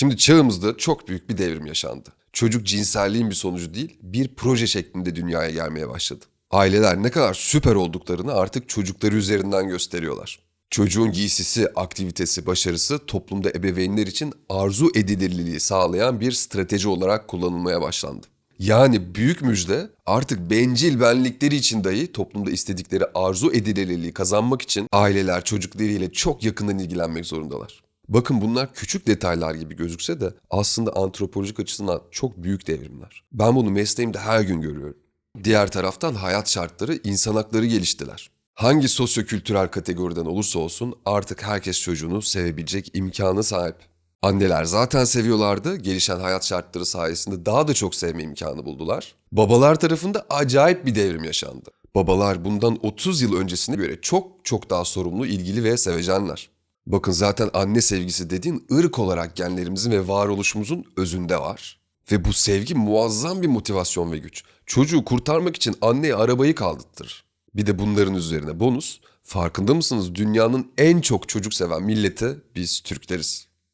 Şimdi çağımızda çok büyük bir devrim yaşandı. Çocuk cinselliğin bir sonucu değil, bir proje şeklinde dünyaya gelmeye başladı. Aileler ne kadar süper olduklarını artık çocukları üzerinden gösteriyorlar. Çocuğun giysisi, aktivitesi, başarısı toplumda ebeveynler için arzu edilirliliği sağlayan bir strateji olarak kullanılmaya başlandı. Yani büyük müjde artık bencil benlikleri için dahi toplumda istedikleri arzu edilirliliği kazanmak için aileler çocuklarıyla çok yakından ilgilenmek zorundalar. Bakın bunlar küçük detaylar gibi gözükse de aslında antropolojik açısından çok büyük devrimler. Ben bunu mesleğimde her gün görüyorum. Diğer taraftan hayat şartları, insan hakları geliştiler. Hangi sosyokültürel kategoriden olursa olsun artık herkes çocuğunu sevebilecek imkanı sahip. Anneler zaten seviyorlardı, gelişen hayat şartları sayesinde daha da çok sevme imkanı buldular. Babalar tarafında acayip bir devrim yaşandı. Babalar bundan 30 yıl öncesine göre çok çok daha sorumlu, ilgili ve sevecenler. Bakın zaten anne sevgisi dediğin ırk olarak genlerimizin ve varoluşumuzun özünde var. Ve bu sevgi muazzam bir motivasyon ve güç. Çocuğu kurtarmak için anneye arabayı kaldırtır. Bir de bunların üzerine bonus. Farkında mısınız dünyanın en çok çocuk seven milleti biz Türkleriz.